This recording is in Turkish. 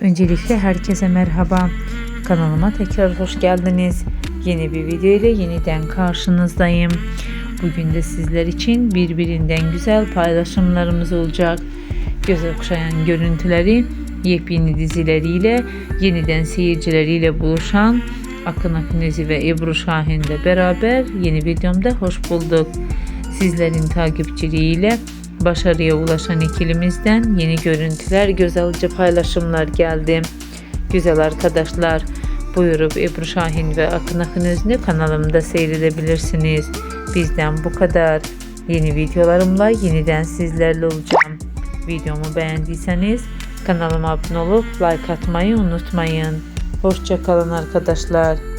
Öncelikle herkese merhaba. Kanalıma tekrar hoş geldiniz. Yeni bir video ile yeniden karşınızdayım. Bugün de sizler için birbirinden güzel paylaşımlarımız olacak. Göz okşayan görüntüleri, yepyeni dizileriyle, yeniden seyircileriyle buluşan Akın Akınezi ve Ebru Şahin ile beraber yeni videomda hoş bulduk. Sizlerin takipçiliğiyle başarıya ulaşan ikilimizden yeni görüntüler, göz alıcı paylaşımlar geldi. Güzel arkadaşlar, buyurup Ebru Şahin ve Akın Akın Özünü kanalımda seyredebilirsiniz. Bizden bu kadar. Yeni videolarımla yeniden sizlerle olacağım. Videomu beğendiyseniz kanalıma abone olup like atmayı unutmayın. Hoşçakalın arkadaşlar.